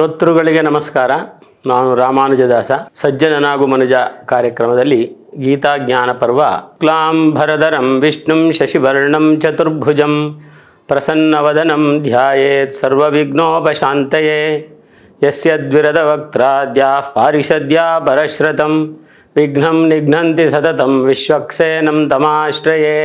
ಶ್ರೋತೃಗಳಿಗೆ ನಮಸ್ಕಾರ. ನಾನು ರಾಮಾನುಜದಾಸ. ಸಜ್ಜನನಾಗು ಮನುಜ ಕಾರ್ಯಕ್ರಮದಲ್ಲಿ ಗೀತಾ ಜ್ಞಾನ ಪರ್ವ ಕ್ಲಾಂಭರಧರಂ ವಿಷ್ಣುಂ ಶಶಿವರ್ಣಂ ಚತುರ್ಭುಜಂ ಪ್ರಸನ್ನವದನಂ ಧ್ಯಾಯೇತ್ ಸರ್ವವಿಘ್ನೋಪಶಾಂತಯೇ. ಯಸ್ಯ ದ್ವಿರದ ವಕ್ತ್ರಾದ್ಯಾಃ ಪಾರಿಷದ್ಯಾ ಪರಶ್ರತಂ ವಿಘ್ನಂ ನಿಘ್ನಂತಿ ಸತತಂ ವಿಶ್ವಕ್ಸೇನಂ ತಮಾಶ್ರಯೇ.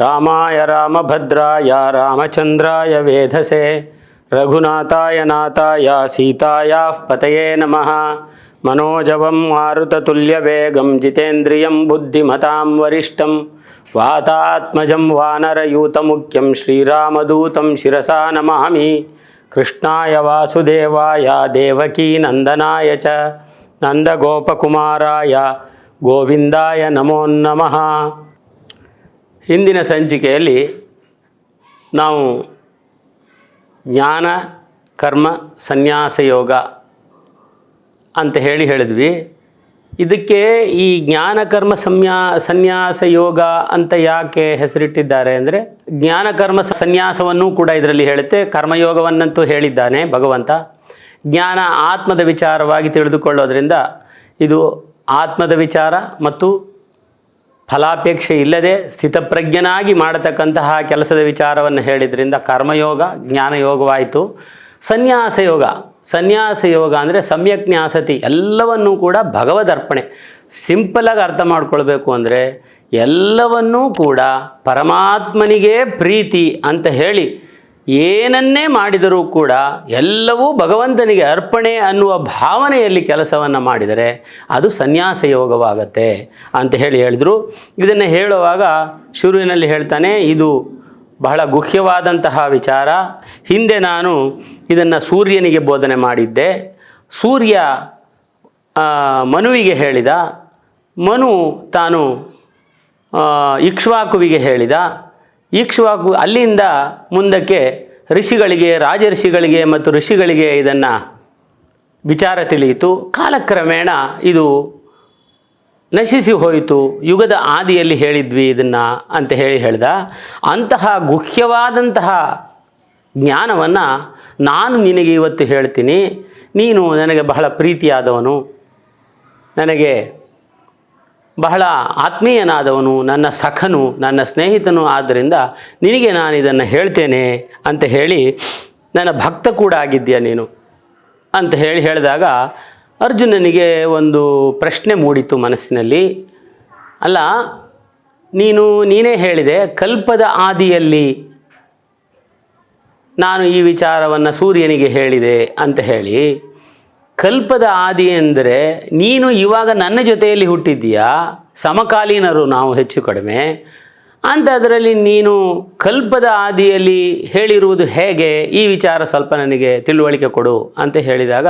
ರಾಮಾಯ ರಾಮಭದ್ರಾಯ ರಾಮಚಂದ್ರಾಯ ವೇಧಸೆ. ರಘುನಾಥಾಯ ನಾಥಾಯ ಸೀತಾಯ ಪತಯೇ ನಮಃ ಮನೋಜವಂ ಮಾರುತತುಲ್ಯವೇಗಂ ಜಿತೇಂದ್ರಿಯಂ ಬುದ್ಧಿಮತಾಂ ವರಿಷ್ಠಂ ವಾತಾತ್ಮಜಂ ವಾನರಯೂತಮುಖ್ಯಂ ಶ್ರೀರಾಮದೂತಂ ಶಿರಸಾ ನಮಾಮಿ ಕೃಷ್ಣಾಯ ವಾಸುದೇವಾಯ ದೇವಕೀ ನಂದನಾಯ ಚ ನಂದಗೋಪಕುಮಾರಾಯ ಗೋವಿಂದಾಯ ನಮೋ ನಮಃ ಹಿಂದಿನ ಸಂಚಿಕೆಯಲ್ಲಿ ನಾವು ಜ್ಞಾನ, ಕರ್ಮ, ಸನ್ಯಾಸ, ಯೋಗ ಅಂತ ಹೇಳಿ ಹೇಳಿದ್ವಿ. ಇದಕ್ಕೆ ಈ ಜ್ಞಾನ, ಕರ್ಮ ಸಂಯಾ ಸನ್ಯಾಸ, ಯೋಗ ಅಂತ ಯಾಕೆ ಹೆಸರಿಟ್ಟಿದ್ದಾರೆ ಅಂದರೆ ಜ್ಞಾನ, ಕರ್ಮ, ಸನ್ಯಾಸವನ್ನು ಕೂಡ ಇದರಲ್ಲಿ ಹೇಳುತ್ತೆ. ಕರ್ಮಯೋಗವನ್ನಂತೂ ಹೇಳಿದ್ದಾನೆ ಭಗವಂತ. ಜ್ಞಾನ ಆತ್ಮದ ವಿಚಾರವಾಗಿ ತಿಳಿದುಕೊಳ್ಳೋದ್ರಿಂದ ಇದು ಆತ್ಮದ ವಿಚಾರ ಮತ್ತು ಫಲಾಪೇಕ್ಷೆ ಇಲ್ಲದೆ ಸ್ಥಿತಪ್ರಜ್ಞನಾಗಿ ಮಾಡತಕ್ಕಂತಹ ಕೆಲಸದ ವಿಚಾರವನ್ನು ಹೇಳಿದ್ರಿಂದ ಕರ್ಮಯೋಗ, ಜ್ಞಾನಯೋಗವಾಯಿತು. ಸನ್ಯಾಸ ಯೋಗ. ಸನ್ಯಾಸ ಯೋಗ ಅಂದರೆ ಸಮ್ಯಕ್ ನ್ಯಾಸತಿ ಎಲ್ಲವನ್ನೂ ಕೂಡ ಭಗವದರ್ಪಣೆ. ಸಿಂಪಲಾಗಿ ಅರ್ಥ ಮಾಡ್ಕೊಳ್ಬೇಕು ಅಂದರೆ ಎಲ್ಲವನ್ನೂ ಕೂಡ ಪರಮಾತ್ಮನಿಗೆ ಪ್ರೀತಿ ಅಂತ ಹೇಳಿ ಏನನ್ನೇ ಮಾಡಿದರೂ ಕೂಡ ಎಲ್ಲವೂ ಭಗವಂತನಿಗೆ ಅರ್ಪಣೆ ಅನ್ನುವ ಭಾವನೆಯಲ್ಲಿ ಕೆಲಸವನ್ನು ಮಾಡಿದರೆ ಅದು ಸನ್ಯಾಸ ಯೋಗವಾಗತ್ತೆ ಅಂತ ಹೇಳಿ ಹೇಳಿದರು. ಇದನ್ನು ಹೇಳುವಾಗ ಶುರುವಿನಲ್ಲಿ ಹೇಳ್ತಾನೆ, ಇದು ಬಹಳ ಗುಹ್ಯವಾದಂತಹ ವಿಚಾರ. ಹಿಂದೆ ನಾನು ಇದನ್ನು ಸೂರ್ಯನಿಗೆ ಬೋಧನೆ ಮಾಡಿದ್ದೆ. ಸೂರ್ಯ ಮನುವಿಗೆ ಹೇಳಿದ. ಮನು ತಾನು ಇಕ್ಷ್ವಾಕುವಿಗೆ ಹೇಳಿದ. ಇಕ್ಷ್ವಾಕು ಅಲ್ಲಿಂದ ಮುಂದಕ್ಕೆ ಋಷಿಗಳಿಗೆ, ರಾಜಋಷಿಗಳಿಗೆ ಮತ್ತು ಋಷಿಗಳಿಗೆ ಇದನ್ನು ವಿಚಾರ ತಿಳಿಯಿತು. ಕಾಲಕ್ರಮೇಣ ಇದು ನಶಿಸಿ ಹೋಯಿತು. ಯುಗದ ಆದಿಯಲ್ಲಿ ಹೇಳಿದ್ವಿ ಇದನ್ನು ಅಂತ ಹೇಳಿ ಹೇಳ್ದ. ಅಂತಹ ಗುಹ್ಯವಾದಂತಹ ಜ್ಞಾನವನ್ನು ನಾನು ನಿನಗೆ ಇವತ್ತು ಹೇಳ್ತೀನಿ. ನೀನು ನನಗೆ ಬಹಳ ಪ್ರೀತಿಯಾದವನು. ನನಗೆ ಬಹಳ ಆತ್ಮೀಯನಾದವನು, ನನ್ನ ಸಖನು, ನನ್ನ ಸ್ನೇಹಿತನು ಆದ್ದರಿಂದ ನಿನಗೆ ನಾನು ಇದನ್ನು ಹೇಳ್ತೇನೆ ಅಂತ ಹೇಳಿ ನನ್ನ ಭಕ್ತ ಕೂಡ ಆಗಿದ್ದೀಯ ನೀನು ಅಂತ ಹೇಳಿ ಹೇಳಿದಾಗ ಅರ್ಜುನನಿಗೆ ಒಂದು ಪ್ರಶ್ನೆ ಮೂಡಿತು ಮನಸ್ಸಿನಲ್ಲಿ. ಅಲ್ಲ, ನೀನು ನೀನೇ ಹೇಳಿದೆ, ಕಲ್ಪದ ಆದಿಯಲ್ಲಿ ನಾನು ಈ ವಿಚಾರವನ್ನು ಸೂರ್ಯನಿಗೆ ಹೇಳಿದೆ ಅಂತ ಹೇಳಿ. ಕಲ್ಪದ ಆದಿ ಎಂದರೆ ನೀನು ಇವಾಗ ನನ್ನ ಜೊತೆಯಲ್ಲಿ ಹುಟ್ಟಿದ್ದೀಯಾ? ಸಮಕಾಲೀನರು ನಾವು ಹೆಚ್ಚು ಕಡಿಮೆ. ಅಂತ ಅದರಲ್ಲಿ ನೀನು ಕಲ್ಪದ ಆದಿಯಲ್ಲಿ ಹೇಳಿರುವುದು ಹೇಗೆ? ಈ ವಿಚಾರ ಸ್ವಲ್ಪ ನನಗೆ ತಿಳುವಳಿಕೆ ಕೊಡು ಅಂತ ಹೇಳಿದಾಗ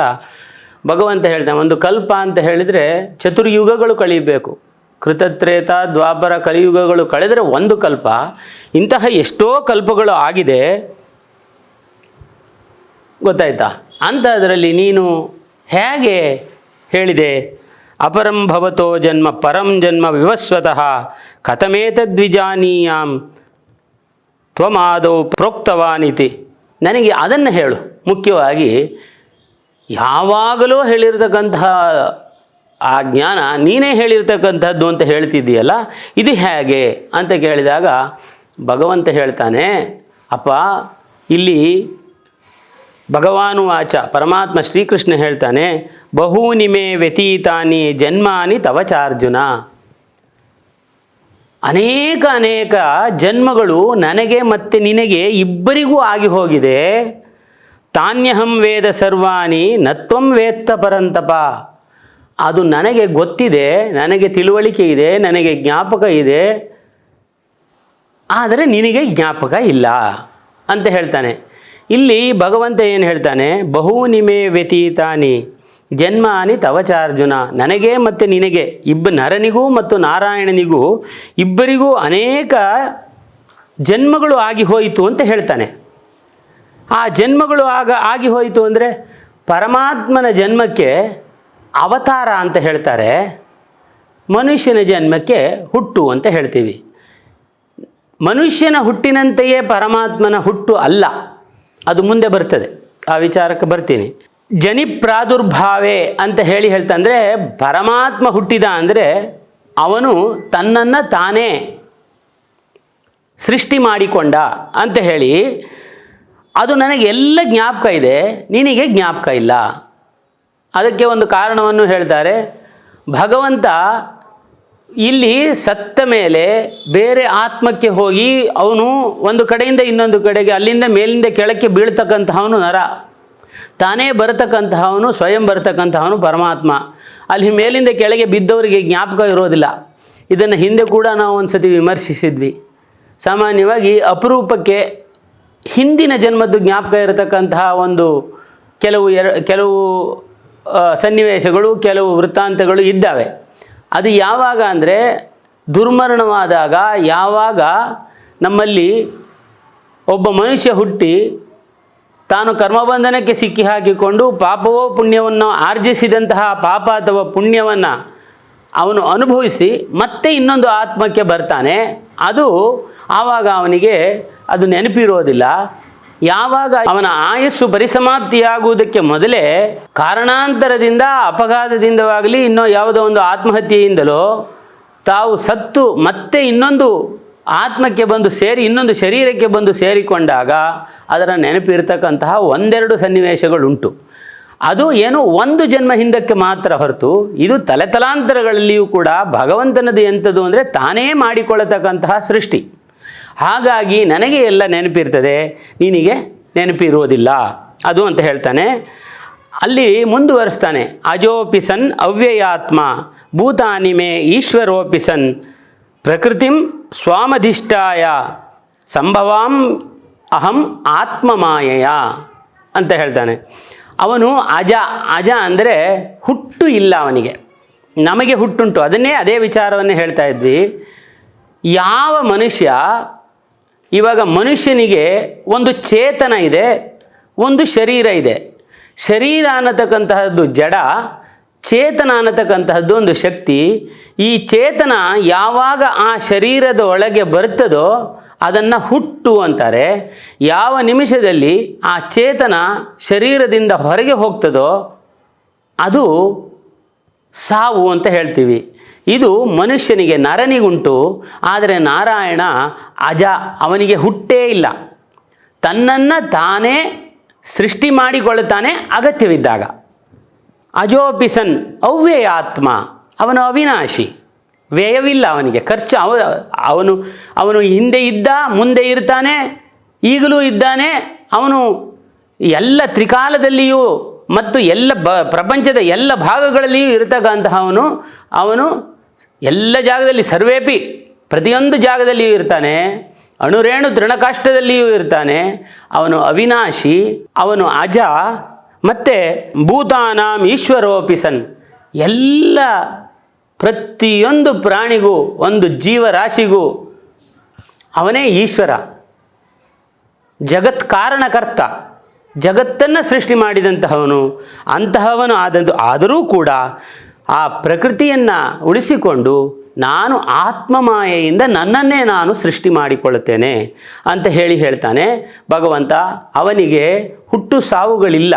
ಭಗವಂತ ಹೇಳ್ತಾನೆ, ಒಂದು ಕಲ್ಪ ಅಂತ ಹೇಳಿದರೆ ಚತುರ್ಯುಗಗಳು ಕಳೀಬೇಕು ಕೃತತ್ರೇತ, ದ್ವಾಪರ ಕಲಿಯುಗಗಳು ಕಳೆದರೆ ಒಂದು ಕಲ್ಪ. ಇಂತಹ ಎಷ್ಟೋ ಕಲ್ಪಗಳು ಆಗಿದೆ. ಗೊತ್ತಾಯ್ತಾ? ಅಂತ ಅದರಲ್ಲಿ ನೀನು ಹೇಗೆ ಹೇಳಿದೆ? ಅಪರಂ ಭವತೋ ಜನ್ಮ ಪರಂ ಜನ್ಮ ವಿವಸ್ವತಃ ಕಥಮೇತದ್ವಿಜಾನೀಯಾಂ ತ್ವಮಾದೌ ಪ್ರೋಕ್ತವಾನಿತಿ. ನನಗೆ ಅದನ್ನು ಹೇಳು. ಮುಖ್ಯವಾಗಿ ಯಾವಾಗಲೂ ಹೇಳಿರ್ತಕ್ಕಂತಹ ಆ ಜ್ಞಾನ ನೀನೇ ಹೇಳಿರ್ತಕ್ಕಂಥದ್ದು ಅಂತ ಹೇಳ್ತಿದ್ದೀಯಲ್ಲ, ಇದು ಹೇಗೆ ಅಂತ ಕೇಳಿದಾಗ ಭಗವಂತ ಹೇಳ್ತಾನೆ, ಅಪ್ಪ, ಇಲ್ಲಿ ಭಗವಾನು ವಾಚ. ಪರಮಾತ್ಮ ಶ್ರೀಕೃಷ್ಣ ಹೇಳ್ತಾನೆ ಬಹೂನಿ ಮೇ ವ್ಯತೀತಾನಿ ಜನ್ಮಾನಿ ತವಚಾರ್ಜುನ ಅನೇಕ ಅನೇಕ ಜನ್ಮಗಳು ನನಗೆ ಮತ್ತು ನಿನಗೆ ಇಬ್ಬರಿಗೂ ಆಗಿ ಹೋಗಿದೆ. ತಾನ್ಯಹಂ ವೇದ ಸರ್ವಾಣಿ ನತ್ವಂ ವೇತ್ತ ಪರಂತಪ. ಅದು ನನಗೆ ಗೊತ್ತಿದೆ, ನನಗೆ ತಿಳುವಳಿಕೆ ಇದೆ, ನನಗೆ ಜ್ಞಾಪಕ ಇದೆ. ಆದರೆ ನಿನಗೆ ಜ್ಞಾಪಕ ಇಲ್ಲ ಅಂತ ಹೇಳ್ತಾನೆ. ಇಲ್ಲಿ ಭಗವಂತ ಏನು ಹೇಳ್ತಾನೆ? ಬಹು ನಿಮೆ ವ್ಯತೀತಾನಿ. ಜನ್ಮಾನಿ ತವಚಾರ್ಜುನ ನನಗೆ ಮತ್ತು ನಿನಗೆ, ಇಬ್ಬ ನರನಿಗೂ ಮತ್ತು ನಾರಾಯಣನಿಗೂ, ಇಬ್ಬರಿಗೂ ಅನೇಕ ಜನ್ಮಗಳು ಆಗಿ ಹೋಯಿತು ಅಂತ ಹೇಳ್ತಾನೆ. ಆ ಜನ್ಮಗಳು ಆಗ, ಆಗಿ ಹೋಯಿತು ಅಂದರೆ ಪರಮಾತ್ಮನ ಜನ್ಮಕ್ಕೆ ಅವತಾರ ಅಂತ ಹೇಳ್ತಾರೆ. ಮನುಷ್ಯನ ಜನ್ಮಕ್ಕೆ ಹುಟ್ಟು ಅಂತ ಹೇಳ್ತೀವಿ. ಮನುಷ್ಯನ ಹುಟ್ಟಿನಂತೆಯೇ ಪರಮಾತ್ಮನ ಹುಟ್ಟು ಅಲ್ಲ. ಅದು ಮುಂದೆ ಬರ್ತದೆ. ಆ ವಿಚಾರಕ್ಕೆ ಬರ್ತೀನಿ. ಜನಿ ಪ್ರಾದುರ್ಭಾವೆ ಅಂತ ಹೇಳಿ ಹೇಳ್ತಂದರೆ ಪರಮಾತ್ಮ ಹುಟ್ಟಿದ ಅಂದರೆ ಅವನು ತನ್ನನ್ನು ತಾನೇ ಸೃಷ್ಟಿ ಮಾಡಿಕೊಂಡ ಅಂತ ಹೇಳಿ ಅದು ನನಗೆ ಎಲ್ಲ ಜ್ಞಾಪಕ ಇದೆ. ನಿನಗೆ ಜ್ಞಾಪಕ ಇಲ್ಲ. ಅದಕ್ಕೆ ಒಂದು ಕಾರಣವನ್ನು ಹೇಳ್ತಾರೆ. ಭಗವಂತ ಇಲ್ಲಿ ಸತ್ತ ಮೇಲೆ ಬೇರೆ ಆತ್ಮಕ್ಕೆ ಹೋಗಿ ಅವನು ಒಂದು ಕಡೆಯಿಂದ ಇನ್ನೊಂದು ಕಡೆಗೆ, ಅಲ್ಲಿಂದ ಮೇಲಿಂದ ಕೆಳಕ್ಕೆ ಬೀಳ್ತಕ್ಕಂತಹವನು ನರ. ತಾನೇ ಬರತಕ್ಕಂತಹವನು, ಸ್ವಯಂ ಬರತಕ್ಕಂತಹವನು ಪರಮಾತ್ಮ. ಅಲ್ಲಿ ಮೇಲಿಂದ ಕೆಳಗೆ ಬಿದ್ದವರಿಗೆ ಜ್ಞಾಪಕ ಇರೋದಿಲ್ಲ. ಇದನ್ನು ಹಿಂದೆ ಕೂಡ ನಾವು ಒಂದು ಸತಿ ವಿಮರ್ಶಿಸಿದ್ವಿ. ಸಾಮಾನ್ಯವಾಗಿ ಅಪರೂಪಕ್ಕೆ ಹಿಂದಿನ ಜನ್ಮದ್ದು ಜ್ಞಾಪಕ ಇರತಕ್ಕಂತಹ ಒಂದು ಕೆಲವು ಕೆಲವು ಸನ್ನಿವೇಶಗಳು, ಕೆಲವು ವೃತ್ತಾಂತಗಳು ಇದ್ದಾವೆ. ಅದು ಯಾವಾಗ ಅಂದರೆ ದುರ್ಮರಣವಾದಾಗ ಯಾವಾಗ ನಮ್ಮಲ್ಲಿ ಒಬ್ಬ ಮನುಷ್ಯ ಹುಟ್ಟಿ ತಾನು ಕರ್ಮಬಂಧನಕ್ಕೆ ಸಿಕ್ಕಿ ಹಾಕಿಕೊಂಡು ಪಾಪವೋ ಪುಣ್ಯವನ್ನು ಆರ್ಜಿಸಿದಂತಹ ಪಾಪ ಅಥವಾ ಪುಣ್ಯವನ್ನು ಅವನು ಅನುಭವಿಸಿ ಮತ್ತೆ ಇನ್ನೊಂದು ಆತ್ಮಕ್ಕೆ ಬರ್ತಾನೆ, ಅದು ಆವಾಗ ಅವನಿಗೆ ಅದು ನೆನಪಿರೋದಿಲ್ಲ. ಯಾವಾಗ ಅವನ ಆಯಸ್ಸು ಪರಿಸಮಾಪ್ತಿಯಾಗುವುದಕ್ಕೆ ಮೊದಲೇ ಕಾರಣಾಂತರದಿಂದ, ಅಪಘಾತದಿಂದವಾಗಲಿ, ಇನ್ನೂ ಯಾವುದೋ ಒಂದು ಆತ್ಮಹತ್ಯೆಯಿಂದಲೋ ತಾವು ಸತ್ತು ಮತ್ತೆ ಇನ್ನೊಂದು ಆತ್ಮಕ್ಕೆ ಬಂದು ಸೇರಿ, ಇನ್ನೊಂದು ಶರೀರಕ್ಕೆ ಬಂದು ಸೇರಿಕೊಂಡಾಗ ಅದರ ನೆನಪಿರ್ತಕ್ಕಂತಹ ಒಂದೆರಡು ಸನ್ನಿವೇಶಗಳುಂಟು. ಅದು ಏನು ಒಂದು ಜನ್ಮ ಹಿಂದಕ್ಕೆ ಮಾತ್ರ ಹೊರತು, ಇದು ತಲೆತಲಾಂತರಗಳಲ್ಲಿಯೂ ಕೂಡ ಭಗವಂತನದು ಎಂಥದ್ದು ಅಂದರೆ ತಾನೇ ಮಾಡಿಕೊಳ್ಳತಕ್ಕಂತಹ ಸೃಷ್ಟಿ. ಹಾಗಾಗಿ ನನಗೆ ಎಲ್ಲ ನೆನಪಿರ್ತದೆ, ನಿನಗೆ ನೆನಪಿರುವುದಿಲ್ಲ. ಅದು ಅಂತ ಹೇಳ್ತಾನೆ. ಅಲ್ಲಿ ಮುಂದುವರಿಸ್ತಾನೆ. ಅಜೋಪಿಸನ್ ಅವ್ಯಯಾತ್ಮ, ಭೂತಾನಿಮೆ ಈಶ್ವರೋಪಿಸನ್ ಪ್ರಕೃತಿಂ ಸ್ವಾಮಧಿಷ್ಠಾಯ, ಸಂಭವಾಂ ಅಹಂ ಆತ್ಮಮಾಯೆಯ ಅಂತ ಹೇಳ್ತಾನೆ. ಅವನು ಅಜ ಅಜ ಅಂದರೆ ಹುಟ್ಟು ಇಲ್ಲ ಅವನಿಗೆ. ನಮಗೆ ಹುಟ್ಟುಂಟು. ಅದನ್ನೇ ಅದೇ ವಿಚಾರವನ್ನೇ ಹೇಳ್ತಾ ಇದ್ವಿ. ಯಾವ ಮನುಷ್ಯ ಇವಾಗ ಮನುಷ್ಯನಿಗೆ ಒಂದು ಚೇತನ ಇದೆ, ಒಂದು ಶರೀರ ಇದೆ. ಶರೀರ ಅನ್ನತಕ್ಕಂತಹದ್ದು ಜಡ, ಚೇತನ ಅನ್ನತಕ್ಕಂತಹದ್ದು ಒಂದು ಶಕ್ತಿ. ಈ ಚೇತನ ಯಾವಾಗ ಆ ಶರೀರದ ಒಳಗೆ ಬರ್ತದೋ ಅದನ್ನು ಹುಟ್ಟು ಅಂತಾರೆ. ಯಾವ ನಿಮಿಷದಲ್ಲಿ ಆ ಚೇತನ ಶರೀರದಿಂದ ಹೊರಗೆ ಹೋಗ್ತದೋ ಅದು ಸಾವು ಅಂತ ಹೇಳ್ತೀವಿ. ಇದು ಮನುಷ್ಯನಿಗೆ ನರನಿಗುಂಟು, ಆದರೆ ನಾರಾಯಣ ಅಜ ಅವನಿಗೆ ಹುಟ್ಟೇ ಇಲ್ಲ. ತನ್ನನ್ನು ತಾನೇ ಸೃಷ್ಟಿ ಮಾಡಿಕೊಳ್ಳುತ್ತಾನೆ ಅಗತ್ಯವಿದ್ದಾಗ. ಅಜೋಪಿಸನ್ ಅವ್ಯಯಾತ್ಮ, ಅವನು ಅವಿನಾಶಿ. ವ್ಯಯವಿಲ್ಲ ಅವನಿಗೆ, ಖರ್ಚು ಅವ, ಅವನು ಅವನು ಹಿಂದೆ ಇದ್ದ, ಮುಂದೆ ಇರ್ತಾನೆ, ಈಗಲೂ ಇದ್ದಾನೆ, ಅವನು ಎಲ್ಲ ತ್ರಿಕಾಲದಲ್ಲಿಯೂ ಮತ್ತು ಎಲ್ಲ ಪ್ರಪಂಚದ ಎಲ್ಲ ಭಾಗಗಳಲ್ಲಿಯೂ ಇರತಕ್ಕಂತಹವನು, ಅವನು ಎಲ್ಲ ಜಾಗದಲ್ಲಿ ಸರ್ವೇಪಿ ಪ್ರತಿಯೊಂದು ಜಾಗದಲ್ಲಿಯೂ ಇರ್ತಾನೆ, ಅಣುರೇಣು ತೃಣಕಾಷ್ಟದಲ್ಲಿಯೂ ಇರ್ತಾನೆ, ಅವನು ಅವಿನಾಶಿ, ಅವನು ಅಜ, ಮತ್ತು ಭೂತಾನಾಂ ಈಶ್ವರೋಪಿಸನ್ ಎಲ್ಲ ಪ್ರತಿಯೊಂದು ಪ್ರಾಣಿಗೂ, ಒಂದು ಜೀವರಾಶಿಗೂ ಅವನೇ ಈಶ್ವರ. ಜಗತ್ ಕಾರಣಕರ್ತ, ಜಗತ್ತನ್ನು ಸೃಷ್ಟಿ ಮಾಡಿದಂತಹವನು, ಅಂತಹವನು ಆದಂತು, ಆದರೂ ಕೂಡ ಆ ಪ್ರಕೃತಿಯನ್ನು ಉಳಿಸಿಕೊಂಡು ನಾನು ಆತ್ಮಮಾಯೆಯಿಂದ ನನ್ನನ್ನೇ ನಾನು ಸೃಷ್ಟಿ ಮಾಡಿಕೊಳ್ಳುತ್ತೇನೆ ಅಂತ ಹೇಳಿ ಹೇಳ್ತಾನೆ. ಭಗವಂತ ಅವನಿಗೆ ಹುಟ್ಟು ಸಾವುಗಳಿಲ್ಲ.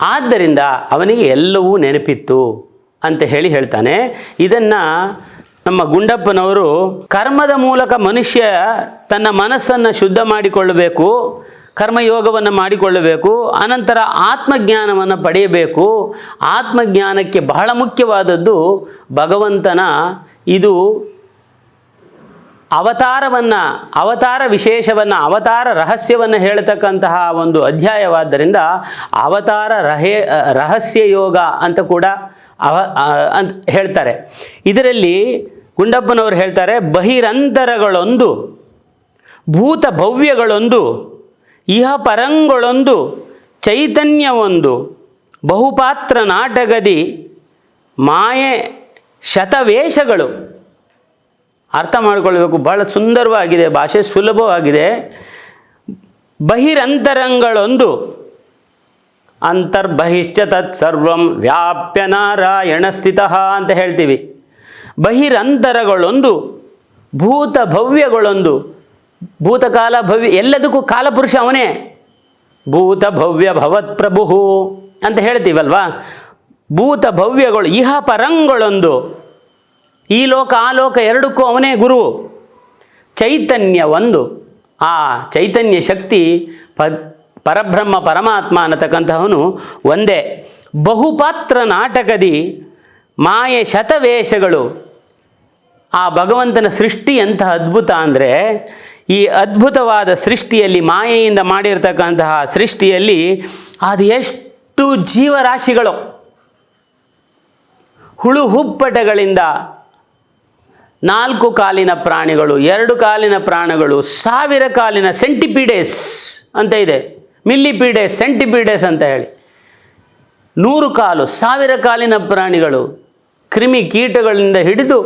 ಆದ್ದರಿಂದ ಅವನಿಗೆ ಎಲ್ಲವೂ ನೆನಪಿತ್ತು ಅಂತ ಹೇಳಿ ಹೇಳ್ತಾನೆ. ಇದನ್ನು ನಮ್ಮ ಗುಂಡಪ್ಪನವರು ಕರ್ಮದ ಮೂಲಕ ಮನುಷ್ಯ ತನ್ನ ಮನಸ್ಸನ್ನು ಶುದ್ಧ ಮಾಡಿಕೊಳ್ಳಬೇಕು. ಕರ್ಮಯೋಗವನ್ನು ಮಾಡಿಕೊಳ್ಳಬೇಕು, ಅನಂತರ ಆತ್ಮಜ್ಞಾನವನ್ನು ಪಡೆಯಬೇಕು. ಆತ್ಮಜ್ಞಾನಕ್ಕೆ ಬಹಳ ಮುಖ್ಯವಾದದ್ದು ಭಗವಂತನ ಇದು ಅವತಾರವನ್ನು, ಅವತಾರ ವಿಶೇಷವನ್ನು, ಅವತಾರ ರಹಸ್ಯವನ್ನು ಹೇಳತಕ್ಕಂತಹ ಒಂದು ಅಧ್ಯಾಯವಾದ್ದರಿಂದ ಅವತಾರ ರಹೇ, ರಹಸ್ಯ ಯೋಗ ಅಂತ ಕೂಡ ಅವ ಅಂತ ಹೇಳ್ತಾರೆ. ಇದರಲ್ಲಿ ಗುಂಡಪ್ಪನವರು ಹೇಳ್ತಾರೆ, ಬಹಿರಂತರಗಳೊಂದು ಭೂತ ಭವ್ಯಗಳೊಂದು ಇಹ ಪರಂಗಳೊಂದು, ಚೈತನ್ಯವೊಂದು, ಬಹುಪಾತ್ರ ನಾಟಗದಿ, ಮಾಯೆ ಶತವೇಷಗಳು. ಅರ್ಥ ಮಾಡಿಕೊಳ್ಬೇಕು, ಬಹಳ ಸುಂದರವಾಗಿದೆ, ಭಾಷೆ ಸುಲಭವಾಗಿದೆ. ಬಹಿರಂತರಂಗಳೊಂದು, ಅಂತರ್ಬಹಿಶ್ಚ ತತ್ ಸರ್ವಂ ವ್ಯಾಪ್ಯ ನಾರಾಯಣ ಸ್ಥಿತ ಅಂತ ಹೇಳ್ತೀವಿ. ಬಹಿರಂತರಗಳೊಂದು ಭೂತ ಭವ್ಯಗಳೊಂದು ಭೂತಕಾಲ ಭವ್ಯ, ಎಲ್ಲದಕ್ಕೂ ಕಾಲಪುರುಷ ಅವನೇ. ಭೂತ ಭವ್ಯ ಭವತ್ ಪ್ರಭು ಅಂತ ಹೇಳ್ತೀವಲ್ವಾ? ಭೂತ ಭವ್ಯಗಳು, ಇಹ ಪರಂಗಳೊಂದು. ಈ ಲೋಕ, ಆ ಲೋಕ ಎರಡಕ್ಕೂ ಅವನೇ ಗುರು. ಚೈತನ್ಯ ಒಂದು. ಆ ಚೈತನ್ಯ ಶಕ್ತಿ ಪ, ಪರಬ್ರಹ್ಮ ಪರಮಾತ್ಮ ಅನ್ನತಕ್ಕಂತಹವನು ಒಂದೇ. ಬಹುಪಾತ್ರ ನಾಟಕದಿ ಮಾಯೆ ಶತವೇಷಗಳು. ಆ ಭಗವಂತನ ಸೃಷ್ಟಿ ಎಂಥ ಅದ್ಭುತ ಅಂದರೆ ಈ ಅದ್ಭುತವಾದ ಸೃಷ್ಟಿಯಲ್ಲಿ, ಮಾಯೆಯಿಂದ ಮಾಡಿರ್ತಕ್ಕಂತಹ ಸೃಷ್ಟಿಯಲ್ಲಿ ಅದು ಎಷ್ಟು ಜೀವರಾಶಿಗಳು? ಹುಳು ಹುಪ್ಪಟಗಳಿಂದ ನಾಲ್ಕು ಕಾಲಿನ ಪ್ರಾಣಿಗಳು, ಎರಡು ಕಾಲಿನ ಪ್ರಾಣಿಗಳು, ಸಾವಿರ ಕಾಲಿನ ಸೆಂಟಿಪೀಡೇಸ್ ಅಂತ ಇದೆ. ಮಿಲ್ಲಿಪೀಡೇಸ್, ಸೆಂಟಿಪೀಡೇಸ್ ಅಂತ ಹೇಳಿ. ನೂರು ಕಾಲು, ಸಾವಿರ ಕಾಲಿನ ಪ್ರಾಣಿಗಳು ಕ್ರಿಮಿ ಕೀಟಗಳಿಂದ ಹಿಡಿದು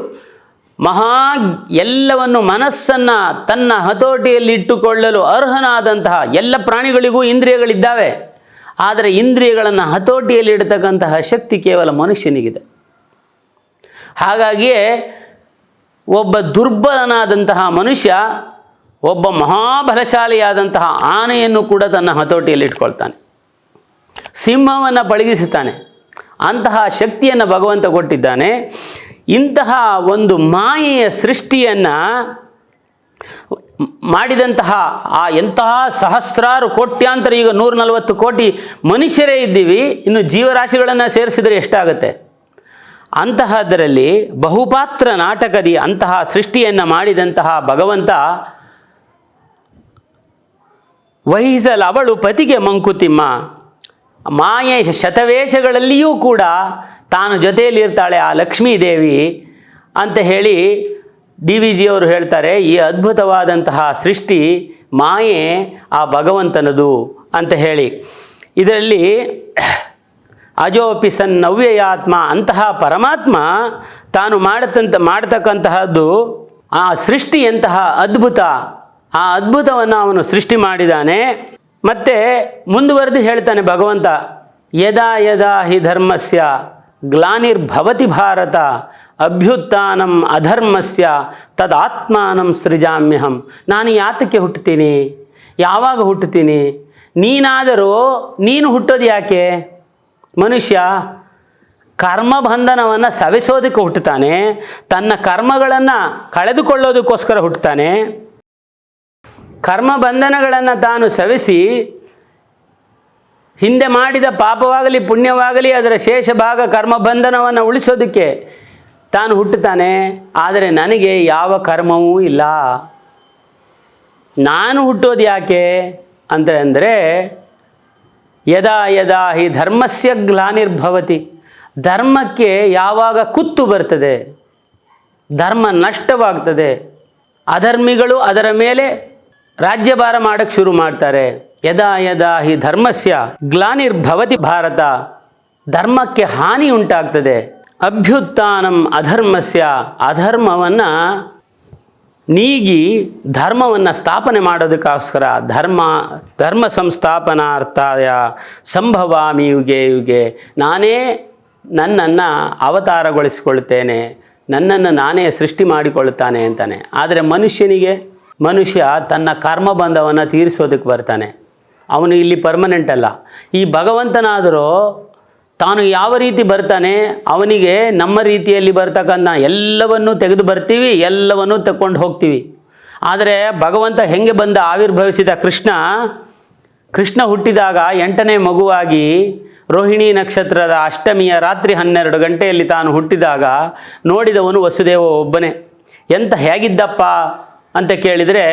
ಮಹಾ ಎಲ್ಲವನ್ನು ಮನಸ್ಸನ್ನು ತನ್ನ ಹತೋಟಿಯಲ್ಲಿ ಇಟ್ಟುಕೊಳ್ಳಲು ಅರ್ಹನಾದಂತಹ ಎಲ್ಲ ಪ್ರಾಣಿಗಳಿಗೂ ಇಂದ್ರಿಯಗಳಿದ್ದಾವೆ. ಆದರೆ ಇಂದ್ರಿಯಗಳನ್ನು ಹತೋಟಿಯಲ್ಲಿ ಇಡತಕ್ಕಂತಹ ಶಕ್ತಿ ಕೇವಲ ಮನುಷ್ಯನಿಗಿದೆ. ಹಾಗಾಗಿಯೇ ಒಬ್ಬ ದುರ್ಬಲನಾದಂತಹ ಮನುಷ್ಯ, ಒಬ್ಬ ಮಹಾಬಲಶಾಲಿಯಾದಂತಹ ಆನೆಯನ್ನು ಕೂಡ ತನ್ನ ಹತೋಟಿಯಲ್ಲಿ ಇಟ್ಕೊಳ್ತಾನೆ. ಸಿಂಹವನ್ನು ಪಳಗಿಸುತ್ತಾನೆ ಅಂತಹ ಶಕ್ತಿಯನ್ನು ಭಗವಂತ ಕೊಟ್ಟಿದ್ದಾನೆ. ಇಂತಹ ಒಂದು ಮಾಯೆಯ ಸೃಷ್ಟಿಯನ್ನು ಮಾಡಿದಂತಹ ಆ ಎಂತಹ ಸಹಸ್ರಾರು ಕೋಟ್ಯಾಂತರ, ಈಗ ನೂರ ನಲವತ್ತು ಕೋಟಿ ಮನುಷ್ಯರೇ ಇದ್ದೀವಿ, ಇನ್ನು ಜೀವರಾಶಿಗಳನ್ನು ಸೇರಿಸಿದರೆ ಎಷ್ಟಾಗುತ್ತೆ? ಅಂತಹದರಲ್ಲಿ ಬಹುಪಾತ್ರ ನಾಟಕದಿ ಅಂತಹ ಸೃಷ್ಟಿಯನ್ನು ಮಾಡಿದಂತಹ ಭಗವಂತ ವಹಿಸಲು ಅವಳು ಪತಿಗೆ ಮಂಕುತಿಮ್ಮ. ಮಾಯೆ ಶತವೇಷಗಳಲ್ಲಿಯೂ ಕೂಡ ತಾನು ಜೊತೆಯಲ್ಲಿ ಇರ್ತಾಳೆ ಆ ಲಕ್ಷ್ಮೀ ದೇವಿ ಅಂತ ಹೇಳಿ ಡಿ ವಿ ಜಿಯವರು ಹೇಳ್ತಾರೆ, ಈ ಅದ್ಭುತವಾದಂತಹ ಸೃಷ್ಟಿ ಮಾಯೆ ಆ ಭಗವಂತನದು ಅಂತ ಹೇಳಿ. ಇದರಲ್ಲಿ ಅಜೋಪಿ ಸನ್ ನವ್ಯಯಾತ್ಮ ಅಂತಹ ಪರಮಾತ್ಮ ತಾನು ಮಾಡತಂತ, ಮಾಡತಕ್ಕಂತಹದ್ದು ಆ ಸೃಷ್ಟಿ ಎಂತಹ ಅದ್ಭುತ, ಆ ಅದ್ಭುತವನ್ನು ಅವನು ಸೃಷ್ಟಿ ಮಾಡಿದಾನೆ. ಮತ್ತೆ ಮುಂದುವರೆದು ಹೇಳ್ತಾನೆ ಭಗವಂತ, ಯದಾ ಯದಾ ಹಿ ಧರ್ಮಸ್ಯ ಗ್ಲಾನಿರ್ಭವತಿ ಭಾರತ, ಅಭ್ಯುತ್ಥಾನಂ ಅಧರ್ಮಸ್ಯ, ತದಾತ್ಮಾನಂ ಸೃಜಾಮ್ಯಹಂ. ನಾನು ಯಾತಕ್ಕೆ ಹುಟ್ಟುತ್ತೀನಿ. ಯಾವಾಗ ಹುಟ್ಟುತ್ತೀನಿ? ನೀನಾದರೂ, ನೀನು ಹುಟ್ಟೋದು ಯಾಕೆ? ಮನುಷ್ಯ ಕರ್ಮಬಂಧನವನ್ನು ಸವೆಸೋದಕ್ಕೆ ಹುಟ್ಟುತ್ತಾನೆ, ತನ್ನ ಕರ್ಮಗಳನ್ನು ಕಳೆದುಕೊಳ್ಳೋದಕ್ಕೋಸ್ಕರ ಹುಟ್ಟುತ್ತಾನೆ. ಕರ್ಮಬಂಧನಗಳನ್ನು ತಾನು ಸವೆಸಿ ಹಿಂದೆ ಮಾಡಿದ ಪಾಪವಾಗಲಿ, ಪುಣ್ಯವಾಗಲಿ, ಅದರ ಶೇಷ ಭಾಗ ಕರ್ಮ ಬಂಧನವನ್ನು ಉಳಿಸೋದಕ್ಕೆ ತಾನು ಹುಟ್ಟುತ್ತಾನೆ. ಆದರೆ ನನಗೆ ಯಾವ ಕರ್ಮವೂ ಇಲ್ಲ. ನಾನು ಹುಟ್ಟೋದು ಯಾಕೆ ಅಂತ ಅಂದರೆ ಯದಾ ಯದಾ ಹಿ ಧರ್ಮಸ್ಯ ಗ್ಲಾನಿರ್ಭವತಿ. ಧರ್ಮಕ್ಕೆ ಯಾವಾಗ ಕುತ್ತು ಬರ್ತದೆ, ಧರ್ಮ ನಷ್ಟವಾಗ್ತದೆ, ಅಧರ್ಮಿಗಳು ಅದರ ಮೇಲೆ ರಾಜ್ಯಭಾರ ಮಾಡಕ್ಕೆ ಶುರು ಮಾಡ್ತಾರೆ. ಯದಾ ಯದಾ ಹಿ ಧರ್ಮಸ್ಯ ಗ್ಲಾನಿರ್ಭವತಿ ಭಾರತ. ಧರ್ಮಕ್ಕೆ ಹಾನಿ ಉಂಟಾಗ್ತದೆ. ಅಭ್ಯುತ್ಥಾನಂ ಅಧರ್ಮಸ್ಯ. ಅಧರ್ಮವನ್ನು ನೀಗಿ ಧರ್ಮವನ್ನು ಸ್ಥಾಪನೆ ಮಾಡೋದಕ್ಕೋಸ್ಕರ ಧರ್ಮ ಧರ್ಮ ಸಂಸ್ಥಾಪನಾರ್ಥಾಯ ಸಂಭವಾಮಿ ಯುಗೆ ಯುಗೆ ನಾನೇ ನನ್ನನ್ನು ಅವತಾರಗೊಳಿಸಿಕೊಳ್ಳುತ್ತೇನೆ ನನ್ನನ್ನು ನಾನೇ ಸೃಷ್ಟಿ ಮಾಡಿಕೊಳ್ಳುತ್ತಾನೆ ಅಂತಾನೆ. ಆದರೆ ಮನುಷ್ಯನಿಗೆ ಮನುಷ್ಯ ತನ್ನ ಕರ್ಮಬಂಧವನ್ನು ತೀರಿಸೋದಕ್ಕೆ ಬರ್ತಾನೆ. ಅವನು ಇಲ್ಲಿ ಪರ್ಮನೆಂಟ್ ಅಲ್ಲ. ಈ ಭಗವಂತನಾದರೂ ತಾನು ಯಾವ ರೀತಿ ಬರ್ತಾನೆ, ಅವನಿಗೆ ನಮ್ಮ ರೀತಿಯಲ್ಲಿ ಬರ್ತಕ್ಕಂಥ ಎಲ್ಲವನ್ನೂ ತೆಗೆದು ಬರ್ತೀವಿ, ಎಲ್ಲವನ್ನೂ ತಕೊಂಡು ಹೋಗ್ತೀವಿ. ಆದರೆ ಭಗವಂತ ಹೆಂಗೆ ಬಂದ ಆವಿರ್ಭವಿಸಿದ ಕೃಷ್ಣ? ಕೃಷ್ಣ ಹುಟ್ಟಿದಾಗ ಎಂಟನೇ ಮಗುವಾಗಿ ರೋಹಿಣಿ ನಕ್ಷತ್ರದ ಅಷ್ಟಮಿಯ ರಾತ್ರಿ ಹನ್ನೆರಡು ಗಂಟೆಯಲ್ಲಿ ತಾನು ಹುಟ್ಟಿದಾಗ ನೋಡಿದವನು ವಸುದೇವ ಒಬ್ಬನೇ. ಎಂಥ ಹೇಗಿದ್ದಪ್ಪ? ಅಂತ ಕೇಳಿದರೆ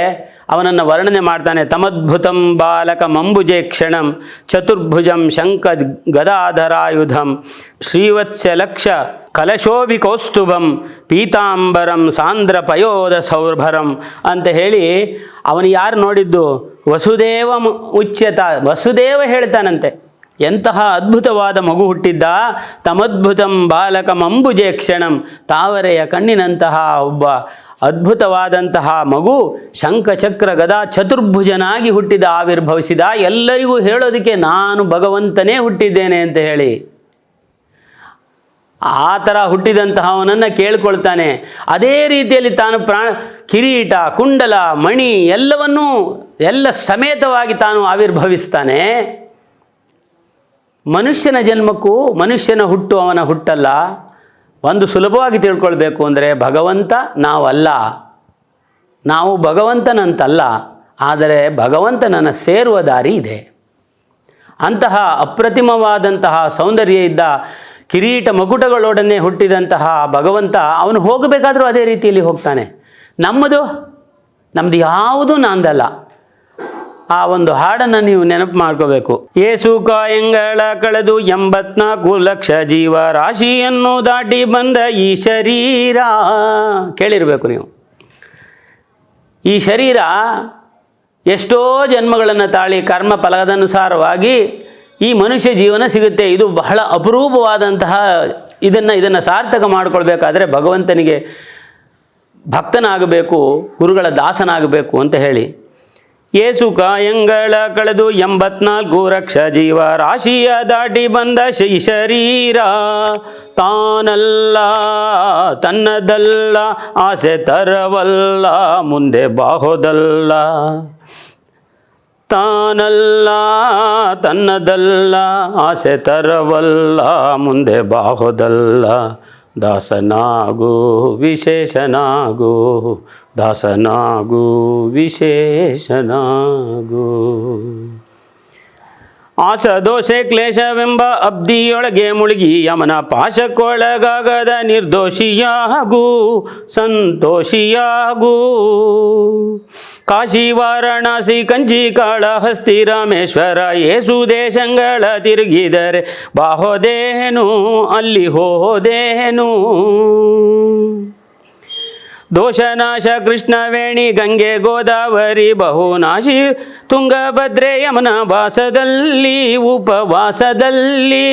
ಅವನನ್ನು ವರ್ಣನೆ ಮಾಡ್ತಾನೆ, ತಮದ್ಭುತಂ ಬಾಲಕ ಮಂಬುಜೆ ಕ್ಷಣಂ ಚತುರ್ಭುಜಂ ಶಂಕ ಗದಾಧರಾಯುಧಂ ಶ್ರೀವತ್ಸಲಕ್ಷ ಕಲಶೋಭಿಕೌಸ್ತುಭಂ ಕಲಶೋಭಿ ಕೌಸ್ತುಭಂ ಪೀತಾಂಬರಂ ಸಾಂದ್ರ ಪಯೋದ ಸೌರ್ಭರಂ ಅಂತ ಹೇಳಿ ಅವನು ಯಾರು ನೋಡಿದ್ದು? ವಸುದೇವ ಉಚ್ಯತ, ವಸುದೇವ ಹೇಳ್ತಾನಂತೆ. ಎಂತಹ ಅದ್ಭುತವಾದ ಮಗು ಹುಟ್ಟಿದ್ದ? ತಮದ್ಭುತಂ ಬಾಲಕ ಮಂಬುಜೆ ಕ್ಷಣಂ. ತಾವರೆಯ ಕಣ್ಣಿನಂತಹ ಒಬ್ಬ ಅದ್ಭುತವಾದಂತಹ ಮಗು ಶಂಖಚಕ್ರ ಗದಾ ಚತುರ್ಭುಜನಾಗಿ ಹುಟ್ಟಿದ, ಆವಿರ್ಭವಿಸಿದ. ಎಲ್ಲರಿಗೂ ಹೇಳೋದಕ್ಕೆ ನಾನು ಭಗವಂತನೇ ಹುಟ್ಟಿದ್ದೇನೆ ಅಂತ ಹೇಳಿ. ಆ ಥರ ಹುಟ್ಟಿದಂತಹವನನ್ನು ಕೇಳ್ಕೊಳ್ತಾನೆ. ಅದೇ ರೀತಿಯಲ್ಲಿ ತಾನು ಪ್ರಾಣ, ಕಿರೀಟ, ಕುಂಡಲ, ಮಣಿ ಎಲ್ಲವನ್ನೂ, ಎಲ್ಲ ಸಮೇತವಾಗಿ ತಾನು ಆವಿರ್ಭವಿಸ್ತಾನೆ. ಮನುಷ್ಯನ ಜನ್ಮಕ್ಕೂ ಮನುಷ್ಯನ ಹುಟ್ಟು ಅವನ ಹುಟ್ಟಲ್ಲ. ಒಂದು ಸುಲಭವಾಗಿ ತಿಳ್ಕೊಳ್ಬೇಕು ಅಂದರೆ ಭಗವಂತ ನಾವಲ್ಲ. ನಾವು ಭಗವಂತನಂತಲ್ಲ, ಆದರೆ ಭಗವಂತನನ್ನು ಸೇರುವ ದಾರಿ ಇದೆ. ಅಂತಹ ಅಪ್ರತಿಮವಾದಂತಹ ಸೌಂದರ್ಯ ಇದ್ದ ಕಿರೀಟ ಮಕುಟಗಳೊಡನೆ ಹುಟ್ಟಿದಂತಹ ಭಗವಂತ ಅವನು ಹೋಗಬೇಕಾದರೂ ಅದೇ ರೀತಿಯಲ್ಲಿ ಹೋಗ್ತಾನೆ. ನಮ್ಮದು ನಮ್ಮದು ಯಾವುದೂ ನಂದಲ್ಲ. ಆ ಒಂದು ಹಾಡನ್ನು ನೀವು ನೆನಪು ಮಾಡ್ಕೋಬೇಕು. ಏಸು ಕಾಯಂಗಳ ಕಳೆದು ಎಂಬತ್ನಾಲ್ಕು ಲಕ್ಷ ಜೀವ ರಾಶಿಯನ್ನು ದಾಟಿ ಬಂದ ಈ ಶರೀರ. ಕೇಳಿರಬೇಕು ನೀವು. ಈ ಶರೀರ ಎಷ್ಟೋ ಜನ್ಮಗಳನ್ನು ತಾಳಿ ಕರ್ಮ ಫಲದನುಸಾರವಾಗಿ ಈ ಮನುಷ್ಯ ಜೀವನ ಸಿಗುತ್ತೆ. ಇದು ಬಹಳ ಅಪರೂಪವಾದಂತಹ ಇದನ್ನು ಇದನ್ನು ಸಾರ್ಥಕ ಮಾಡಿಕೊಳ್ಬೇಕಾದ್ರೆ ಭಗವಂತನಿಗೆ ಭಕ್ತನಾಗಬೇಕು, ಗುರುಗಳ ದಾಸನಾಗಬೇಕು ಅಂತ ಹೇಳಿ. ಏಸು ಕಾಯಂಗಳ ಕಳೆದು ಎಂಬತ್ನಾಲ್ಕು ರಕ್ಷ ಜೀವ ರಾಶಿಯ ದಾಟಿ ಬಂದ ಶೈ ಶರೀರ, ತಾನಲ್ಲ, ತನ್ನದಲ್ಲ, ಆಸೆ ತರವಲ್ಲ, ಮುಂದೆ ಬಾಹೋದಲ್ಲ. ತಾನಲ್ಲ, ತನ್ನದಲ್ಲ, ಆಸೆ ತರವಲ್ಲ, ಮುಂದೆ ಬಾಹೋದಲ್ಲ. ದಾಸನಾಗೋ, ವಿಶೇಷನಾಗು ದಾಸನಾಗು, ವಿಶೇಷನಾಗು. ಆಸ, ದೋಷೆ, ಕ್ಲೇಶವೆಂಬ ಅಬ್ದಿಯೊಳಗೆ ಮುಳುಗಿ ಯಮನ ಪಾಶಕ್ಕೊಳಗಾಗದ ನಿರ್ದೋಷಿಯಾಗು, ಸಂತೋಷಿಯಾಗು. ಕಾಶಿ, ವಾರಣಾಸಿ, ಕಂಚಿ, ಕಾಳಹಸ್ತಿ, ರಾಮೇಶ್ವರ ಏಸು ದೇಶಗಳ ತಿರುಗಿದರೆ ಬಾಹೋದೇನು ಅಲ್ಲಿ ಹೋದೇನು ದೋಷನಾಶ ಕೃಷ್ಣವೇಣಿ, ಗಂಗೆ, ಗೋದಾವರಿ, ಬಹುನಾಶಿ, ತುಂಗಭದ್ರೆ, ಯಮನ ವಾಸದಲ್ಲಿ, ಉಪವಾಸದಲ್ಲಿ.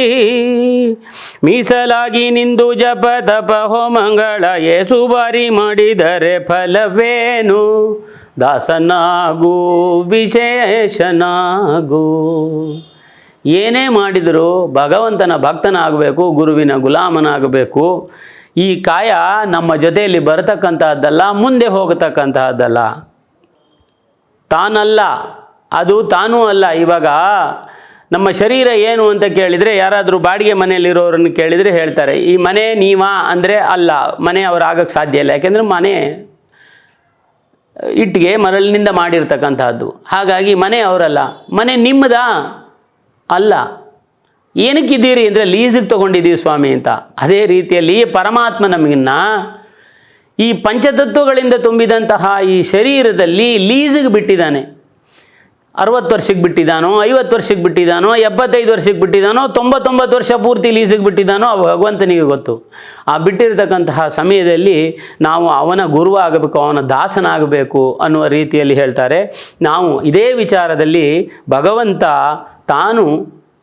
ಮೀಸಲಾಗಿ ನಿಂದು ಜಪ, ತಪ, ಹೋಮಗಳ ಏಸು ಬಾರಿ ಮಾಡಿದರೆ ಫಲವೇನು? ದಾಸನಾಗು, ವಿಶೇಷನಾಗು. ಏನೇ ಮಾಡಿದರೂ ಭಗವಂತನ ಭಕ್ತನಾಗಬೇಕು, ಗುರುವಿನ ಗುಲಾಮನಾಗಬೇಕು. ಈ ಕಾಯ ನಮ್ಮ ಜೊತೆಯಲ್ಲಿ ಬರತಕ್ಕಂತಹದ್ದಲ್ಲ, ಮುಂದೆ ಹೋಗತಕ್ಕಂತಹದ್ದಲ್ಲ. ತಾನಲ್ಲ, ಅದು ತಾನೂ ಅಲ್ಲ. ಇವಾಗ ನಮ್ಮ ಶರೀರ ಏನು ಅಂತ ಕೇಳಿದರೆ, ಯಾರಾದರೂ ಬಾಡಿಗೆ ಮನೆಯಲ್ಲಿರೋರನ್ನು ಕೇಳಿದರೆ ಹೇಳ್ತಾರೆ, ಈ ಮನೆ ನೀವಾ? ಅಂದರೆ ಅಲ್ಲ, ಮನೆ ಅವ್ರು ಆಗಕ್ಕೆ ಸಾಧ್ಯ ಇಲ್ಲ. ಯಾಕೆಂದರೆ ಮನೆ ಇಟ್ಟಿಗೆ ಮರಳಿನಿಂದ ಮಾಡಿರ್ತಕ್ಕಂತಹದ್ದು. ಹಾಗಾಗಿ ಮನೆ ಅವರಲ್ಲ. ಮನೆ ನಿಮ್ಮದಾ? ಅಲ್ಲ. ಏನಕ್ಕಿದ್ದೀರಿ ಅಂದರೆ ಲೀಸಿಗೆ ತೊಗೊಂಡಿದ್ದೀವಿ ಸ್ವಾಮಿ ಅಂತ. ಅದೇ ರೀತಿಯಲ್ಲಿ ಪರಮಾತ್ಮ ನಮಗಿನ್ನ ಈ ಪಂಚತತ್ವಗಳಿಂದ ತುಂಬಿದಂತಹ ಈ ಶರೀರದಲ್ಲಿ ಲೀಸಿಗೆ ಬಿಟ್ಟಿದ್ದಾನೆ. ಅರವತ್ತು ವರ್ಷಕ್ಕೆ ಬಿಟ್ಟಿದ್ದಾನೋ, ಐವತ್ತು ವರ್ಷಕ್ಕೆ ಬಿಟ್ಟಿದ್ದಾನೋ, ಎಪ್ಪತ್ತೈದು ವರ್ಷಕ್ಕೆ ಬಿಟ್ಟಿದ್ದಾನೋ, ತೊಂಬತ್ತೊಂಬತ್ತು ವರ್ಷ ಪೂರ್ತಿ ಲೀಸಿಗೆ ಬಿಟ್ಟಿದ್ದಾನೋ ಭಗವಂತನಿಗೆ ಗೊತ್ತು. ಆ ಬಿಟ್ಟಿರತಕ್ಕಂತಹ ಸಮಯದಲ್ಲಿ ನಾವು ಅವನ ಗುರು ಆಗಬೇಕು, ಅವನ ದಾಸನಾಗಬೇಕು ಅನ್ನುವ ರೀತಿಯಲ್ಲಿ ಹೇಳ್ತಾರೆ. ನಾವು ಇದೇ ವಿಚಾರದಲ್ಲಿ ಭಗವಂತ ತಾನು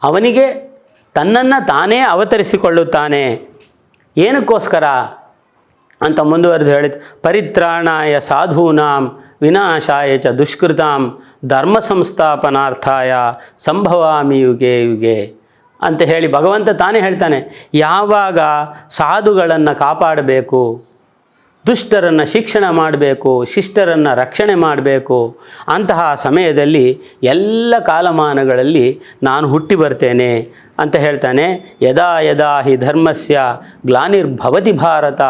ಅವನಿಗೆ ತನ್ನನ್ನು ತಾನೇ ಅವತರಿಸಿಕೊಳ್ಳುತ್ತಾನೆ. ಏನಕ್ಕೋಸ್ಕರ? ಅಂತ ಮುಂದುವರೆದು ಹೇಳಿ ಪರಿತ್ರಾಣಾಯ ಸಾಧೂನಾಂ ವಿನಾಶಾಯ ಚ ದುಷ್ಕೃತಾಂ ಧರ್ಮ ಸಂಸ್ಥಾಪನಾರ್ಥಾಯ ಸಂಭವಾಮಿ ಯುಗೆ ಯುಗೆ ಅಂತ ಹೇಳಿ ಭಗವಂತ ತಾನೇ ಹೇಳ್ತಾನೆ, ಯಾವಾಗ ಸಾಧುಗಳನ್ನು ಕಾಪಾಡಬೇಕು, ದುಷ್ಟರನ್ನು ಶಿಕ್ಷಣ ಮಾಡಬೇಕು, ಶಿಷ್ಟರನ್ನು ರಕ್ಷಣೆ ಮಾಡಬೇಕು, ಅಂತಹ ಸಮಯದಲ್ಲಿ ಎಲ್ಲ ಕಾಲಮಾನಗಳಲ್ಲಿ ನಾನು ಹುಟ್ಟಿ ಬರ್ತೇನೆ ಅಂತ ಹೇಳ್ತಾನೆ, ಯದಾ ಯದಾ ಹಿ ಧರ್ಮಸ್ಯ ಗ್ಲಾನಿರ್ಭವತಿ ಭಾರತ,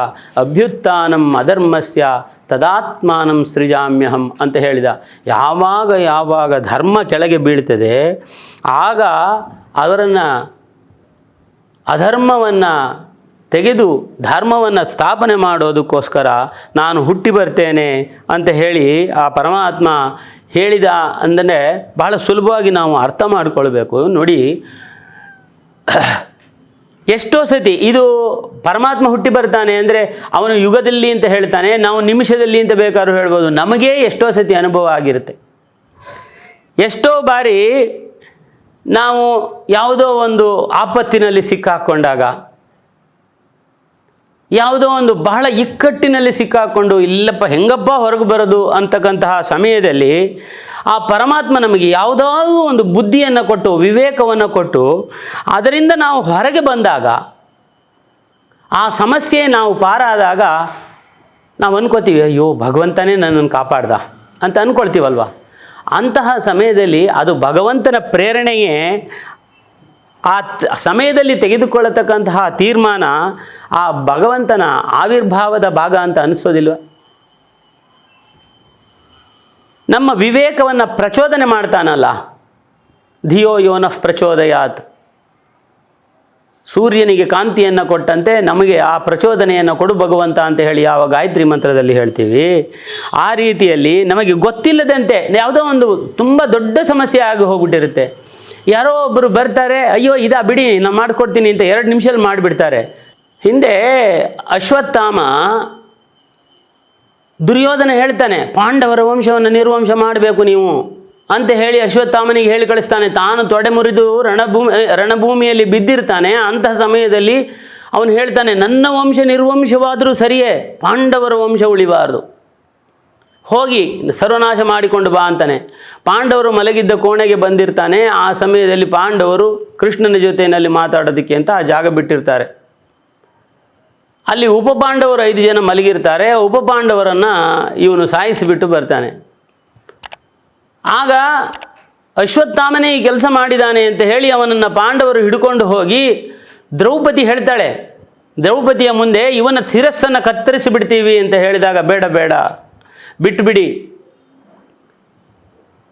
ಅಭ್ಯುತ್ಥಾನಂ ಅಧರ್ಮಸ್ಯ ತದಾತ್ಮಾನಂ ಸೃಜಾಮ್ಯಹಂ ಅಂತ ಹೇಳಿದ. ಯಾವಾಗ ಯಾವಾಗ ಧರ್ಮ ಕೆಳಗೆ ಬೀಳ್ತದೆ, ಆಗ ಅವರನ್ನು ಅಧರ್ಮವನ್ನು ತೆಗೆದು ಧರ್ಮವನ್ನು ಸ್ಥಾಪನೆ ಮಾಡೋದಕ್ಕೋಸ್ಕರ ನಾನು ಹುಟ್ಟಿ ಬರ್ತೇನೆ ಅಂತ ಹೇಳಿ ಆ ಪರಮಾತ್ಮ ಹೇಳಿದ ಅಂದರೆ ಬಹಳ ಸುಲಭವಾಗಿ ನಾವು ಅರ್ಥ ಮಾಡಿಕೊಳ್ಬೇಕು. ನೋಡಿ ಎಷ್ಟೋ ಸತಿ ಇದು ಪರಮಾತ್ಮ ಹುಟ್ಟಿ ಬರ್ತಾನೆ ಅಂದರೆ ಅವನು ಯುಗದಲ್ಲಿ ಅಂತ ಹೇಳ್ತಾನೆ, ನಾವು ನಿಮಿಷದಲ್ಲಿ ಅಂತ ಬೇಕಾದ್ರೂ ಹೇಳ್ಬೋದು. ನಮಗೇ ಎಷ್ಟೋ ಸತಿ ಅನುಭವ ಆಗಿರುತ್ತೆ. ಎಷ್ಟೋ ಬಾರಿ ನಾವು ಯಾವುದೋ ಒಂದು ಆಪತ್ತಿನಲ್ಲಿ ಸಿಕ್ಕಾಕ್ಕೊಂಡಾಗ ಯಾವುದೋ ಒಂದು ಬಹಳ ಇಕ್ಕಟ್ಟಿನಲ್ಲಿ ಸಿಕ್ಕಾಕೊಂಡು, ಇಲ್ಲಪ್ಪ, ಹೆಂಗಪ್ಪ ಹೊರಗೆ ಬರೋದು ಅಂತಕ್ಕಂತಹ ಸಮಯದಲ್ಲಿ ಆ ಪರಮಾತ್ಮ ನಮಗೆ ಯಾವುದಾದ್ರೂ ಒಂದು ಬುದ್ಧಿಯನ್ನು ಕೊಟ್ಟು, ವಿವೇಕವನ್ನು ಕೊಟ್ಟು, ಅದರಿಂದ ನಾವು ಹೊರಗೆ ಬಂದಾಗ, ಆ ಸಮಸ್ಯೆ ನಾವು ಪಾರಾದಾಗ ನಾವು ಅನ್ಕೋತೀವಿ, ಅಯ್ಯೋ, ಭಗವಂತನೇ ನನ್ನನ್ನು ಕಾಪಾಡ್ದ ಅಂತ ಅಂದ್ಕೊಳ್ತೀವಲ್ವ ಅಂತಹ ಸಮಯದಲ್ಲಿ ಅದು ಭಗವಂತನ ಪ್ರೇರಣೆಯೇ ಆ ಸಮಯದಲ್ಲಿ ತೆಗೆದುಕೊಳ್ಳತಕ್ಕಂತಹ ತೀರ್ಮಾನ ಆ ಭಗವಂತನ ಆವಿರ್ಭಾವದ ಭಾಗ ಅಂತ ಅನಿಸೋದಿಲ್ವ? ನಮ್ಮ ವಿವೇಕವನ್ನು ಪ್ರಚೋದನೆ ಮಾಡ್ತಾನಲ್ಲ. ಧಿಯೋ ಯೋನಃ ಪ್ರಚೋದಯಾತ್. ಸೂರ್ಯನಿಗೆ ಕಾಂತಿಯನ್ನು ಕೊಟ್ಟಂತೆ ನಮಗೆ ಆ ಪ್ರಚೋದನೆಯನ್ನು ಕೊಡು ಭಗವಂತ ಅಂತ ಹೇಳಿ ಯಾವ ಗಾಯತ್ರಿ ಮಂತ್ರದಲ್ಲಿ ಹೇಳ್ತೀವಿ. ಆ ರೀತಿಯಲ್ಲಿ ನಮಗೆ ಗೊತ್ತಿಲ್ಲದಂತೆ ಯಾವುದೋ ಒಂದು ತುಂಬ ದೊಡ್ಡ ಸಮಸ್ಯೆ ಆಗಿ ಹೋಗ್ಬಿಟ್ಟಿರುತ್ತೆ. ಯಾರೋ ಒಬ್ಬರು ಬರ್ತಾರೆ, ಅಯ್ಯೋ, ಇದಾ ಬಿಡಿ ನಾನು ಮಾಡಿಕೊಡ್ತೀನಿ ಅಂತ ಎರಡು ನಿಮಿಷದಲ್ಲಿ ಮಾಡಿಬಿಡ್ತಾರೆ. ಹಿಂದೆ ಅಶ್ವತ್ಥಾಮ ದುರ್ಯೋಧನ ಹೇಳ್ತಾನೆ, ಪಾಂಡವರ ವಂಶವನ್ನು ನಿರ್ವಂಶ ಮಾಡಬೇಕು ನೀವು. ಅಂತ ಹೇಳಿ ಅಶ್ವತ್ಥಾಮನಿಗೆ ಹೇಳಿ ಕಳಿಸ್ತಾನೆ. ತಾನು ತೊಡೆ ಮುರಿದು ರಣಭೂಮಿ, ರಣಭೂಮಿಯಲ್ಲಿ ಬಿದ್ದಿರ್ತಾನೆ. ಅಂತಹ ಸಮಯದಲ್ಲಿ ಅವನು ಹೇಳ್ತಾನೆ, ನನ್ನ ವಂಶ ನಿರ್ವಂಶವಾದರೂ ಸರಿಯೇ, ಪಾಂಡವರ ವಂಶ ಉಳಿಬಾರದು. ಹೋಗಿ ಸರ್ವನಾಶ ಮಾಡಿಕೊಂಡು ಬಾ ಅಂತಾನೆ. ಪಾಂಡವರು ಮಲಗಿದ್ದ ಕೋಣೆಗೆ ಬಂದಿರ್ತಾನೆ. ಆ ಸಮಯದಲ್ಲಿ ಪಾಂಡವರು ಕೃಷ್ಣನ ಜೊತೆಯಲ್ಲಿ ಮಾತಾಡೋದಕ್ಕೆ ಅಂತ ಆ ಜಾಗ ಬಿಟ್ಟಿರ್ತಾರೆ. ಅಲ್ಲಿ ಉಪಪಾಂಡವರು ಐದು ಜನ ಮಲಗಿರ್ತಾರೆ. ಉಪಪಾಂಡವರನ್ನು ಇವನು ಸಾಯಿಸಿಬಿಟ್ಟು ಬರ್ತಾನೆ. ಆಗ ಅಶ್ವತ್ಥಾಮನೇ ಈ ಕೆಲಸ ಮಾಡಿದ್ದಾನೆ ಅಂತ ಹೇಳಿ ಅವನನ್ನು ಪಾಂಡವರು ಹಿಡ್ಕೊಂಡು ಹೋಗಿ ದ್ರೌಪದಿ ಹೇಳ್ತಾಳೆ. ದ್ರೌಪದಿಯ ಮುಂದೆ ಇವನ ಶಿರಸ್ಸನ್ನು ಕತ್ತರಿಸಿ ಬಿಡ್ತೀವಿ ಅಂತ ಹೇಳಿದಾಗ ಬೇಡ ಬೇಡ. ಬಿಟ್ಟುಬಿಡಿ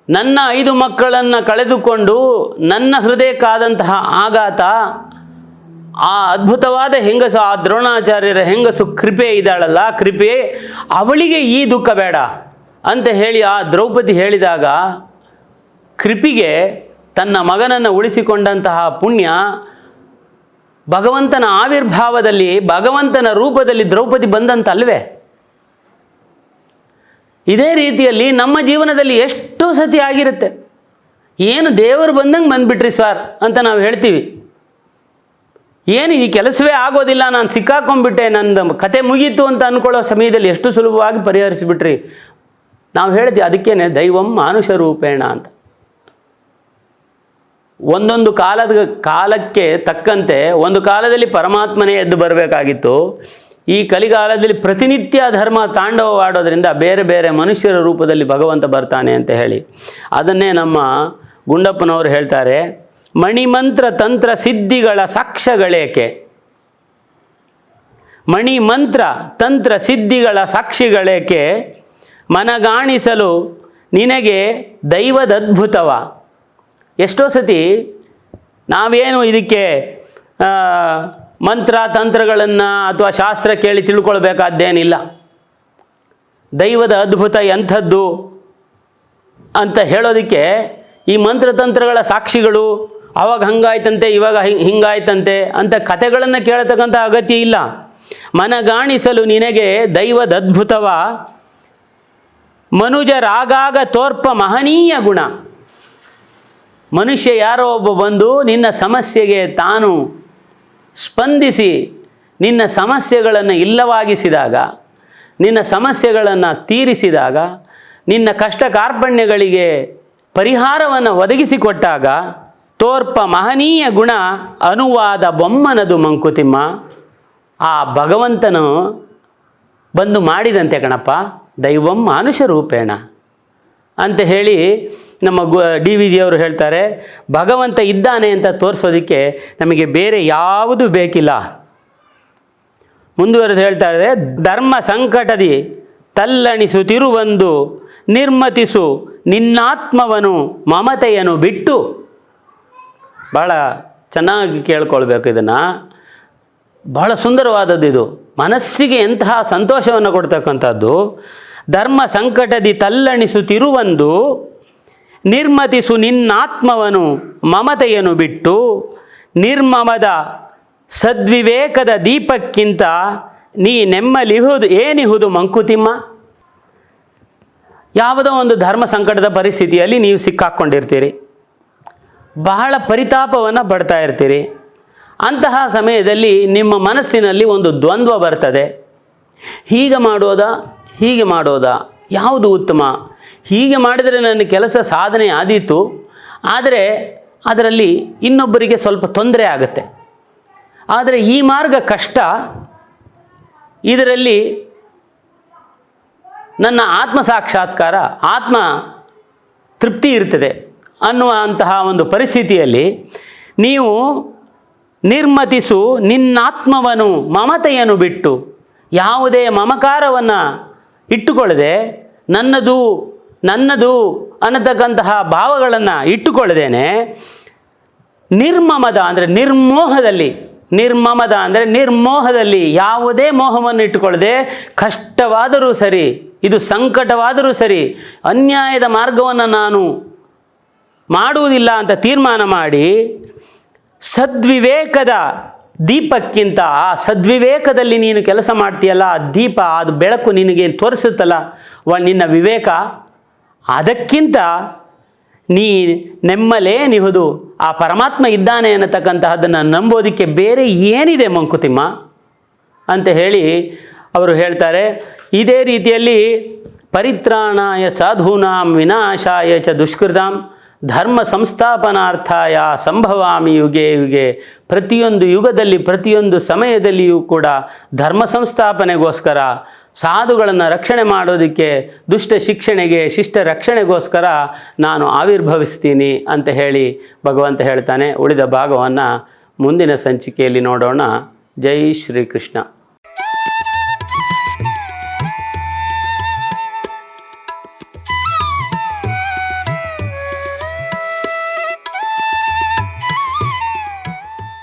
ನನ್ನ ಐದು ಮಕ್ಕಳನ್ನು ಕಳೆದುಕೊಂಡು ನನ್ನ ಹೃದಯಕ್ಕಾದಂತಹ ಆಘಾತ, ಆ ಅದ್ಭುತವಾದ ಹೆಂಗಸು, ಆ ದ್ರೋಣಾಚಾರ್ಯರ ಹೆಂಗಸು ಕೃಪೆ ಇದ್ದಾಳಲ್ಲ ಕೃಪೆ ಅವಳಿಗೆ ಈ ದುಃಖ ಬೇಡ ಅಂತ ಹೇಳಿ ಆ ದ್ರೌಪದಿ ಹೇಳಿದಾಗ ಕೃಪಿಗೆ ತನ್ನ ಮಗನನ್ನು ಉಳಿಸಿಕೊಂಡಂತಹ ಪುಣ್ಯ ಭಗವಂತನ ಆವಿರ್ಭಾವದಲ್ಲಿ, ಭಗವಂತನ ರೂಪದಲ್ಲಿ ದ್ರೌಪದಿ ಬಂದಂತಲ್ವೇ? ಇದೇ ರೀತಿಯಲ್ಲಿ ನಮ್ಮ ಜೀವನದಲ್ಲಿ ಎಷ್ಟೋ ಸತಿ ಆಗಿರುತ್ತೆ. ಏನು ದೇವರು ಬಂದಂಗೆ ಬಂದ್ಬಿಟ್ರಿ ಸರ್ ಅಂತ ನಾವು ಹೇಳ್ತೀವಿ. ಏನು ಈ ಕೆಲಸವೇ ಆಗೋದಿಲ್ಲ, ನಾನು ಸಿಕ್ಕಾಕೊಂಡ್ಬಿಟ್ಟೆ, ನಂದು ಕತೆ ಮುಗೀತು ಅಂತ ಅಂದ್ಕೊಳ್ಳೋ ಸಮಯದಲ್ಲಿ ಎಷ್ಟು ಸುಲಭವಾಗಿ ಪರಿಹರಿಸಿಬಿಟ್ರಿ. ನಾವು ಹೇಳಿದ್ವಿ ಅದಕ್ಕೇನೆ ದೈವಂ ಮಾನುಷ ರೂಪೇಣ ಅಂತ. ಒಂದೊಂದು ಕಾಲದ ಕಾಲಕ್ಕೆ ತಕ್ಕಂತೆ ಒಂದು ಕಾಲದಲ್ಲಿ ಪರಮಾತ್ಮನೇ ಎದ್ದು ಬರಬೇಕಾಗಿತ್ತು. ಈ ಕಲಿಗಾಲದಲ್ಲಿ ಪ್ರತಿನಿತ್ಯ ಧರ್ಮ ತಾಂಡವವಾಡೋದ್ರಿಂದ ಬೇರೆ ಬೇರೆ ಮನುಷ್ಯರ ರೂಪದಲ್ಲಿ ಭಗವಂತ ಬರ್ತಾನೆ ಅಂತ ಹೇಳಿ. ಅದನ್ನೇ ನಮ್ಮ ಗುಂಡಪ್ಪನವರು ಹೇಳ್ತಾರೆ, ಮಣಿಮಂತ್ರ ತಂತ್ರ ಸಿದ್ಧಿಗಳ ಸಾಕ್ಷ್ಯಗಳೇಕೆ? ಮಣಿಮಂತ್ರ ತಂತ್ರ ಸಿದ್ಧಿಗಳ ಸಾಕ್ಷಿಗಳೇಕೆ? ಮನಗಾಣಿಸಲು ನಿನಗೆ ದೈವದದ್ಭುತವ? ಎಷ್ಟೋ ಸತಿ ನಾವೇನು ಇದಕ್ಕೆ ಮಂತ್ರ, ತಂತ್ರಗಳನ್ನು ಅಥವಾ ಶಾಸ್ತ್ರ ಕೇಳಿ ತಿಳ್ಕೊಳ್ಬೇಕಾದ್ದೇನಿಲ್ಲ. ದೈವದ ಅದ್ಭುತ ಎಂಥದ್ದು ಅಂತ ಹೇಳೋದಕ್ಕೆ ಈ ಮಂತ್ರತಂತ್ರಗಳ ಸಾಕ್ಷಿಗಳು ಅವಾಗ ಹಂಗಾಯ್ತಂತೆ, ಇವಾಗ ಹಿಂಗೆ ಹಿಂಗಾಯ್ತಂತೆ ಅಂತ ಕಥೆಗಳನ್ನು ಕೇಳತಕ್ಕಂಥ ಅಗತ್ಯ ಇಲ್ಲ. ಮನಗಾಣಿಸಲು ನಿನಗೆ ದೈವದ ಅದ್ಭುತವ ಮನುಜರಾಗಾಗ ತೋರ್ಪ ಮಹನೀಯ ಗುಣ. ಮನುಷ್ಯ ಯಾರೋ ಒಬ್ಬ ಬಂದು ನಿನ್ನ ಸಮಸ್ಯೆಗೆ ತಾನು ಸ್ಪಂದಿಸಿ ನಿನ್ನ ಸಮಸ್ಯೆಗಳನ್ನು ಇಲ್ಲವಾಗಿಸಿದಾಗ, ನಿನ್ನ ಸಮಸ್ಯೆಗಳನ್ನು ತೀರಿಸಿದಾಗ, ನಿನ್ನ ಕಷ್ಟ ಕಾರ್ಪಣ್ಯಗಳಿಗೆ ಪರಿಹಾರವನ್ನು ಒದಗಿಸಿಕೊಟ್ಟಾಗ ತೋರ್ಪ ಮಹನೀಯ ಗುಣ ಅನುವಾದ ಬೊಮ್ಮನದು ಮಂಕುತಿಮ್ಮ. ಆ ಭಗವಂತನು ಬಂದು ಮಾಡಿದಂತೆ ಕಣಪ್ಪ, ದೈವಂ ಮಾನುಷ ರೂಪೇಣ ಅಂತ ಹೇಳಿ ನಮ್ಮ ಗು ಡಿ ವಿ ಜಿ ಅವರು ಹೇಳ್ತಾರೆ, ಭಗವಂತ ಇದ್ದಾನೆ ಅಂತ ತೋರಿಸೋದಕ್ಕೆ ನಮಗೆ ಬೇರೆ ಯಾವುದು ಬೇಕಿಲ್ಲ. ಮುಂದುವರೆದು ಹೇಳ್ತಾ ಇದ್ದಾರೆ, ಧರ್ಮ ಸಂಕಟದಿ ತಲ್ಲಣಿಸುತ್ತಿರುವಂದು ನಿರ್ಮತಿಸು ನಿನ್ನಾತ್ಮವನು ಮಮತೆಯನ್ನು ಬಿಟ್ಟು. ಭಾಳ ಚೆನ್ನಾಗಿ ಕೇಳ್ಕೊಳ್ಬೇಕು ಇದನ್ನು. ಬಹಳ ಸುಂದರವಾದದ್ದು ಇದು. ಮನಸ್ಸಿಗೆ ಎಂತಹ ಸಂತೋಷವನ್ನು ಕೊಡ್ತಕ್ಕಂಥದ್ದು, ಧರ್ಮ ಸಂಕಟದಿ ತಲ್ಲಣಿಸುತ್ತಿರುವಂದು ನಿರ್ಮತಿಸು ನಿನ್ನಾತ್ಮವನು ಮಮತೆಯನ್ನು ಬಿಟ್ಟು ನಿರ್ಮಮದ ಸದ್ವಿವೇಕದ ದೀಪಕ್ಕಿಂತ ನೀ ನೆಮ್ಮಲಿಹುದು, ಏನಿಹುದು ಮಂಕುತಿಮ್ಮ? ಯಾವುದೋ ಒಂದು ಧರ್ಮ ಸಂಕಟದ ಪರಿಸ್ಥಿತಿಯಲ್ಲಿ ನೀವು ಸಿಕ್ಕಾಕ್ಕೊಂಡಿರ್ತೀರಿ ಬಹಳ ಪರಿತಾಪವನ್ನು ಪಡ್ತಾ ಇರ್ತೀರಿ. ಅಂತಹ ಸಮಯದಲ್ಲಿ ನಿಮ್ಮ ಮನಸ್ಸಿನಲ್ಲಿ ಒಂದು ದ್ವಂದ್ವ ಬರ್ತದೆ. ಹೀಗೆ ಮಾಡೋದಾ ಹೀಗೆ ಮಾಡೋದಾ? ಯಾವುದು ಉತ್ತಮ? ಹೀಗೆ ಮಾಡಿದರೆ ನನ್ನ ಕೆಲಸ ಸಾಧನೆ ಆದೀತು, ಆದರೆ ಅದರಲ್ಲಿ ಇನ್ನೊಬ್ಬರಿಗೆ ಸ್ವಲ್ಪ ತೊಂದರೆ ಆಗುತ್ತೆ. ಆದರೆ ಈ ಮಾರ್ಗ ಕಷ್ಟ. ಇದರಲ್ಲಿ ನನ್ನ ಆತ್ಮ ಸಾಕ್ಷಾತ್ಕಾರ, ಆತ್ಮ ತೃಪ್ತಿ ಇರ್ತದೆ ಅನ್ನುವಂತಹ ಒಂದು ಪರಿಸ್ಥಿತಿಯಲ್ಲಿ ನೀವು ನಿರ್ಮತಿಸು ನಿನ್ನಾತ್ಮವನ್ನು ಮಮತೆಯನ್ನು ಬಿಟ್ಟು ಯಾವುದೇ ಮಮಕಾರವನ್ನು ಇಟ್ಟುಕೊಳ್ಳದೆ ನನ್ನದು ನನ್ನದು ಅನ್ನತಕ್ಕಂತಹ ಭಾವಗಳನ್ನು ಇಟ್ಟುಕೊಳ್ಳದೇನೆ ನಿರ್ಮಮದ ಅಂದರೆ ನಿರ್ಮೋಹದಲ್ಲಿ, ನಿರ್ಮಮದ ಅಂದರೆ ನಿರ್ಮೋಹದಲ್ಲಿ ಯಾವುದೇ ಮೋಹವನ್ನು ಇಟ್ಟುಕೊಳ್ಳದೆ ಕಷ್ಟವಾದರೂ ಸರಿ, ಇದು ಸಂಕಟವಾದರೂ ಸರಿ ಅನ್ಯಾಯದ ಮಾರ್ಗವನ್ನು ನಾನು ಮಾಡುವುದಿಲ್ಲ ಅಂತ ತೀರ್ಮಾನ ಮಾಡಿ ಸದ್ವಿವೇಕದ ದೀಪಕ್ಕಿಂತ, ಆ ಸದ್ವಿವೇಕದಲ್ಲಿ ನೀನು ಕೆಲಸ ಮಾಡ್ತೀಯಲ್ಲ, ಆ ದೀಪ ಅದು ಬೆಳಕು ನಿನಗೆ ತೋರಿಸುತ್ತಲ್ಲ? ನಿನ್ನ ವಿವೇಕ ಅದಕ್ಕಿಂತ ನೀ ನೆಮ್ಮಲೇ ನಿಹುದು, ಆ ಪರಮಾತ್ಮ ಇದ್ದಾನೆ ಅನ್ನತಕ್ಕಂತಹದ್ದನ್ನು ನಂಬೋದಕ್ಕೆ ಬೇರೆ ಏನಿದೆ ಮಂಕುತಿಮ್ಮ? ಅಂತ ಹೇಳಿ ಅವರು ಹೇಳ್ತಾರೆ, ಇದೇ ರೀತಿಯಲ್ಲಿ ಪರಿತ್ರಾಣಾಯ ಸಾಧೂನಾಂ ವಿನಾಶಾಯ ಚ ದುಷ್ಕೃತಾಂ ಧರ್ಮ ಸಂಸ್ಥಾಪನಾರ್ಥಾಯ ಸಂಭವಾಮಿ ಯುಗೆ ಯುಗೆ. ಪ್ರತಿಯೊಂದು ಯುಗದಲ್ಲಿ, ಪ್ರತಿಯೊಂದು ಸಮಯದಲ್ಲಿಯೂ ಕೂಡ ಧರ್ಮ ಸಂಸ್ಥಾಪನೆಗೋಸ್ಕರ ಸಾಧುಗಳನ್ನು ರಕ್ಷಣೆ ಮಾಡೋದಕ್ಕೆ ದುಷ್ಟ ಶಿಕ್ಷಣೆಗೆ, ಶಿಷ್ಟ ರಕ್ಷಣೆಗೋಸ್ಕರ ನಾನು ಆವಿರ್ಭವಿಸ್ತೀನಿ ಅಂತ ಹೇಳಿ ಭಗವಂತ ಹೇಳ್ತಾನೆ. ಉಳಿದ ಭಾಗವನ್ನು ಮುಂದಿನ ಸಂಚಿಕೆಯಲ್ಲಿ ನೋಡೋಣ. ಜೈ ಶ್ರೀಕೃಷ್ಣ.